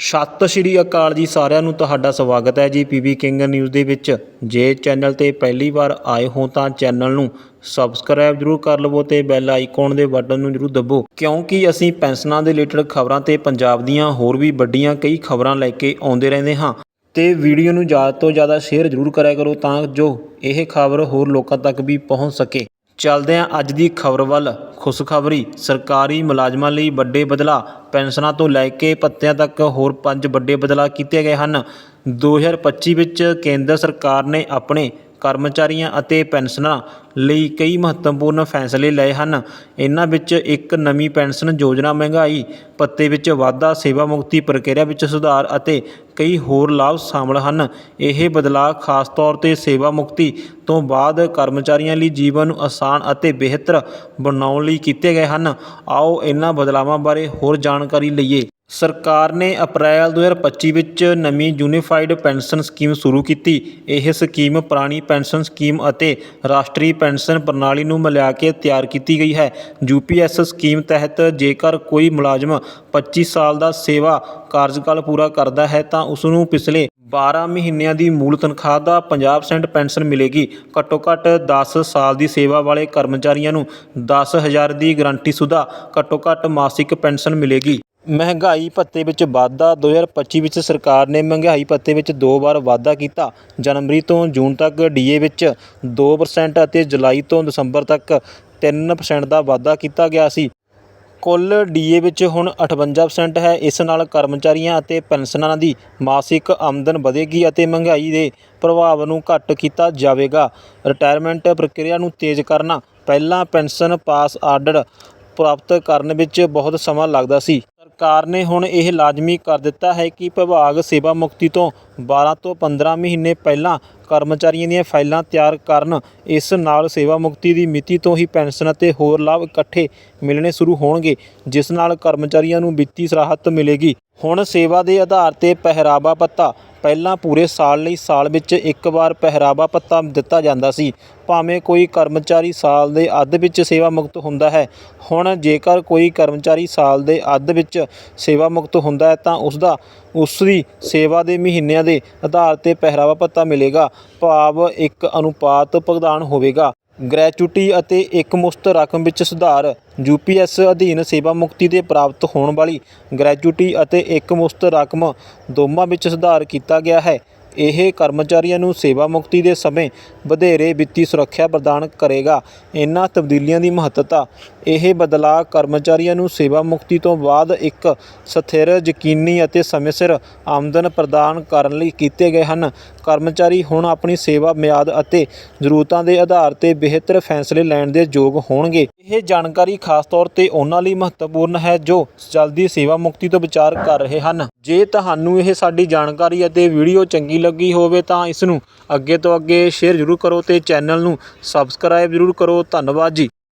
ਸਤਿ ਸ਼੍ਰੀ ਅਕਾਲ ਜੀ ਸਾਰਿਆਂ ਨੂੰ, ਤੁਹਾਡਾ ਸਵਾਗਤ ਹੈ ਜੀ ਪੀਬੀ ਕਿੰਗ ਨਿਊਜ਼ ਦੇ ਵਿੱਚ। ਜੇ ਚੈਨਲ ਤੇ ਪਹਿਲੀ ਵਾਰ ਆਏ ਹੋ ਤਾਂ ਚੈਨਲ ਨੂੰ ਸਬਸਕ੍ਰਾਈਬ ਜਰੂਰ ਕਰ ਲਵੋ ਤੇ ਬੈਲ ਆਈਕਨ ਦੇ ਬਟਨ ਨੂੰ ਜਰੂਰ ਦਬੋ। ਕਿਉਂਕਿ ਅਸੀਂ ਪੈਨਸ਼ਨਾਂ ਦੇ ਰਿਲੇਟਡ ਖਬਰਾਂ ਤੇ ਪੰਜਾਬ ਦੀਆਂ ਹੋਰ ਵੀ ਵੱਡੀਆਂ ਕਈ ਖਬਰਾਂ ਲੈ ਕੇ ਆਉਂਦੇ ਰਹਿੰਦੇ ਹਾਂ। ਤੇ ਵੀਡੀਓ ਨੂੰ ਜ਼ਿਆਦਾ ਤੋਂ ਜ਼ਿਆਦਾ ਸ਼ੇਅਰ ਜਰੂਰ ਕਰਿਆ ਕਰੋ ਤਾਂ ਜੋ ਇਹ ਖਬਰ ਹੋਰ ਲੋਕਾਂ ਤੱਕ ਵੀ ਪਹੁੰਚ ਸਕੇ। ਚੱਲਦੇ ਹਾਂ ਅੱਜ ਦੀ ਖਬਰ ਵੱਲ। ਖੁਸ਼ਖਬਰੀ। ਸਰਕਾਰੀ ਮੁਲਾਜ਼ਮਾਂ ਲਈ ਵੱਡੇ ਬਦਲਾਅ। ਪੈਨਸ਼ਨਾਂ ਤੋਂ ਲੈ ਕੇ ਭੱਤਿਆਂ ਤੱਕ ਹੋਰ ਪੰਜ ਵੱਡੇ ਬਦਲਾਅ ਕੀਤੇ ਗਏ ਹਨ। 2025 ਵਿੱਚ ਕੇਂਦਰ ਸਰਕਾਰ ਨੇ ਆਪਣੇ ਕਰਮਚਾਰੀਆਂ ਅਤੇ ਪੈਨਸ਼ਨਰਾਂ ਲਈ ਕਈ ਮਹੱਤਵਪੂਰਨ ਫੈਸਲੇ ਲਏ ਹਨ। ਇਹਨਾਂ ਵਿੱਚ ਇੱਕ ਨਵੀਂ ਪੈਨਸ਼ਨ ਯੋਜਨਾ ਮਹਿੰਗਾਈ ਭੱਤੇ ਵਿੱਚ ਵਾਧਾ, ਸੇਵਾ ਮੁਕਤੀ ਪ੍ਰਕਿਰਿਆ ਵਿੱਚ ਸੁਧਾਰ ਅਤੇ ਕਈ ਹੋਰ ਲਾਭ ਸ਼ਾਮਲ ਹਨ। ਇਹ ਬਦਲਾਅ ਖਾਸ ਤੌਰ ਤੇ ਸੇਵਾ ਮੁਕਤੀ ਤੋਂ ਬਾਅਦ ਕਰਮਚਾਰੀਆਂ ਲਈ ਜੀਵਨ ਨੂੰ ਆਸਾਨ ਅਤੇ ਬਿਹਤਰ ਬਣਾਉਣ ਲਈ ਕੀਤੇ ਗਏ ਹਨ। ਆਓ ਇਹਨਾਂ ਬਦਲਾਵਾਂ ਬਾਰੇ ਹੋਰ ਜਾਣਕਾਰੀ ਲਈਏ। ਸਰਕਾਰ ਨੇ ਅਪ੍ਰੈਲ 2025 ਵਿੱਚ ਨਵੀਂ ਯੂਨੀਫਾਈਡ ਪੈਨਸ਼ਨ ਸਕੀਮ ਸ਼ੁਰੂ ਕੀਤੀ। ਇਹ ਸਕੀਮ ਪੁਰਾਣੀ ਪੈਨਸ਼ਨ ਸਕੀਮ ਅਤੇ ਰਾਸ਼ਟਰੀ ਪੈਨਸ਼ਨ ਪ੍ਰਣਾਲੀ ਨੂੰ ਮਿਲਾ ਕੇ ਤਿਆਰ ਕੀਤੀ ਗਈ ਹੈ। ਯੂਪੀਐਸ ਸਕੀਮ ਤਹਿਤ ਜੇਕਰ ਕੋਈ ਮੁਲਾਜ਼ਮ 25 ਸਾਲ ਦਾ ਸੇਵਾ ਕਾਰਜਕਾਲ ਪੂਰਾ ਕਰਦਾ ਹੈ ਤਾਂ ਉਸ ਨੂੰ ਪਿਛਲੇ 12 ਮਹੀਨਿਆਂ ਦੀ ਮੂਲ ਤਨਖਾਹ ਦਾ 50% ਪੈਨਸ਼ਨ ਮਿਲੇਗੀ। ਘੱਟੋ ਘੱਟ 10 ਸਾਲ ਦੀ ਸੇਵਾ ਵਾਲੇ ਕਰਮਚਾਰੀਆਂ ਨੂੰ 10000 ਦੀ ਗਾਰੰਟੀਸ਼ੁਦਾ ਘੱਟੋ ਘੱਟ ਮਾਸਿਕ ਪੈਨਸ਼ਨ ਮਿਲੇਗੀ। ਮਹਿੰਗਾਈ ਭੱਤੇ ਵਿੱਚ ਵਾਧਾ। 2025 ਵਿੱਚ ਸਰਕਾਰ ਨੇ ਮਹਿੰਗਾਈ ਭੱਤੇ ਵਿੱਚ ਦੋ ਵਾਰ ਵਾਧਾ ਕੀਤਾ। ਜਨਵਰੀ ਤੋਂ ਜੂਨ ਤੱਕ ਡੀਏ ਵਿੱਚ 2% ਅਤੇ ਜੁਲਾਈ ਤੋਂ ਦਸੰਬਰ ਤੱਕ 3% ਦਾ ਵਾਧਾ ਕੀਤਾ ਗਿਆ ਸੀ। ਕੁੱਲ ਡੀਏ ਵਿੱਚ ਹੁਣ 58% ਹੈ। ਇਸ ਨਾਲ ਕਰਮਚਾਰੀਆਂ ਅਤੇ ਪੈਨਸ਼ਨਰਾਂ ਦੀ ਮਾਸਿਕ ਆਮਦਨ ਵਧੇਗੀ ਅਤੇ ਮਹਿੰਗਾਈ ਦੇ ਪ੍ਰਭਾਵ ਨੂੰ ਘੱਟ ਕੀਤਾ ਜਾਵੇਗਾ। ਰਿਟਾਇਰਮੈਂਟ ਪ੍ਰਕਿਰਿਆ ਨੂੰ ਤੇਜ਼ ਕਰਨਾ। ਪਹਿਲਾਂ ਪੈਨਸ਼ਨ ਪਾਸ ਆਰਡਰ ਪ੍ਰਾਪਤ ਕਰਨ ਵਿੱਚ ਬਹੁਤ ਸਮਾਂ ਲੱਗਦਾ ਸੀ। ਸਰਕਾਰ ਨੇ ਹੁਣ ਇਹ ਲਾਜ਼ਮੀ ਕਰ ਦਿੱਤਾ ਹੈ ਕਿ ਵਿਭਾਗ ਸੇਵਾ ਮੁਕਤੀ ਤੋਂ 12 ਤੋਂ 15 ਮਹੀਨੇ ਪਹਿਲਾਂ ਕਰਮਚਾਰੀਆਂ ਦੀਆਂ ਫਾਈਲਾਂ ਤਿਆਰ ਕਰਨ, ਇਸ ਨਾਲ ਸੇਵਾ ਮੁਕਤੀ ਦੀ ਮਿਤੀ ਤੋਂ ਹੀ ਪੈਨਸ਼ਨ ਅਤੇ ਹੋਰ ਲਾਭ ਇਕੱਠੇ ਮਿਲਣੇ ਸ਼ੁਰੂ ਹੋਣਗੇ, ਜਿਸ ਨਾਲ ਕਰਮਚਾਰੀਆਂ ਨੂੰ ਵਿੱਤੀ ਰਾਹਤ ਮਿਲੇਗੀ। ਹੁਣ ਸੇਵਾ ਦੇ ਆਧਾਰ ਤੇ ਪਹਿਰਾਵਾ ਪੱਤਾ ਪਹਿਲਾਂ ਪੂਰੇ ਸਾਲ ਲਈ ਸਾਲ ਵਿੱਚ ਇੱਕ ਵਾਰ ਪਹਿਰਾਵਾ ਭੱਤਾ ਦਿੱਤਾ ਜਾਂਦਾ ਸੀ। ਭਾਵੇਂ ਕੋਈ ਕਰਮਚਾਰੀ ਸਾਲ ਦੇ ਅੱਧ ਵਿੱਚ ਸੇਵਾ ਮੁਕਤ ਹੁੰਦਾ ਹੈ, ਹੁਣ ਜੇਕਰ ਕੋਈ ਕਰਮਚਾਰੀ ਸਾਲ ਦੇ ਅੱਧ ਵਿੱਚ ਸੇਵਾ ਮੁਕਤ ਹੁੰਦਾ ਹੈ, ਤਾਂ ਉਸ ਦਾ, ਉਸ ਦੀ ਸੇਵਾ ਦੇ ਮਹੀਨਿਆਂ ਦੇ ਆਧਾਰ ਤੇ ਪਹਿਰਾਵਾ ਭੱਤਾ ਮਿਲੇਗਾ। ਭਾਵ ਇੱਕ ਅਨੁਪਾਤ ਭੁਗਤਾਨ ਹੋਵੇਗਾ। ਗ੍ਰੈਚੁਟੀ ਅਤੇ ਇੱਕ ਮੁਸ਼ਤ ਰਕਮ ਵਿੱਚ ਸੁਧਾਰ ਯੂਪੀਐਸ ਅਧੀਨ ਸੇਵਾ ਮੁਕਤੀ ਦੇ ਪ੍ਰਾਪਤ ਹੋਣ ਵਾਲੀ ਗ੍ਰੈਚੁਟੀ ਅਤੇ ਇੱਕ ਮੁਸ਼ਤ ਰਕਮ ਦੋਵਾਂ ਵਿੱਚ ਸੁਧਾਰ ਕੀਤਾ ਗਿਆ ਹੈ। ਇਹ ਕਰਮਚਾਰੀਆਂ ਨੂੰ ਸੇਵਾ ਮੁਕਤੀ ਦੇ ਸਮੇਂ ਵਧੇਰੇ ਵਿੱਤੀ ਸੁਰੱਖਿਆ ਪ੍ਰਦਾਨ ਕਰੇਗਾ। ਇਹਨਾਂ ਤਬਦੀਲੀਆਂ ਦੀ ਮਹੱਤਤਾ, ਇਹ ਬਦਲਾਅ ਕਰਮਚਾਰੀਆਂ ਨੂੰ ਸੇਵਾ ਮੁਕਤੀ ਤੋਂ ਬਾਅਦ ਇੱਕ ਸਥਿਰ, ਯਕੀਨੀ ਅਤੇ ਸਮੇਂ ਸਿਰ ਆਮਦਨ ਪ੍ਰਦਾਨ ਕਰਨ ਲਈ ਕੀਤੇ ਗਏ ਹਨ। ਕਰਮਚਾਰੀ ਹੁਣ ਆਪਣੀ ਸੇਵਾ ਮਿਆਦ ਅਤੇ ਜ਼ਰੂਰਤਾਂ ਦੇ ਆਧਾਰ ਤੇ ਬਿਹਤਰ ਫੈਸਲੇ ਲੈਣ ਦੇ ਯੋਗ ਹੋਣਗੇ। ਇਹ ਜਾਣਕਾਰੀ ਖਾਸ ਤੌਰ ਤੇ ਉਹਨਾਂ ਲਈ ਮਹੱਤਵਪੂਰਨ ਹੈ ਜੋ ਜਲਦੀ ਸੇਵਾ ਮੁਕਤੀ ਤੋਂ ਵਿਚਾਰ ਕਰ ਰਹੇ ਹਨ। ਜੇ ਤੁਹਾਨੂੰ ਇਹ ਸਾਡੀ ਜਾਣਕਾਰੀ ਅਤੇ ਵੀਡੀਓ ਚੰਗੀ ਲੱਗੀ ਹੋਵੇ ਤਾਂ ਇਸ ਨੂੰ ਅੱਗੇ ਤੋਂ ਅੱਗੇ ਸ਼ੇਅਰ ਜ਼ਰੂਰ ਕਰੋ ਅਤੇ ਚੈਨਲ ਨੂੰ ਸਬਸਕ੍ਰਾਈਬ ਜ਼ਰੂਰ ਕਰੋ। ਧੰਨਵਾਦ ਜੀ।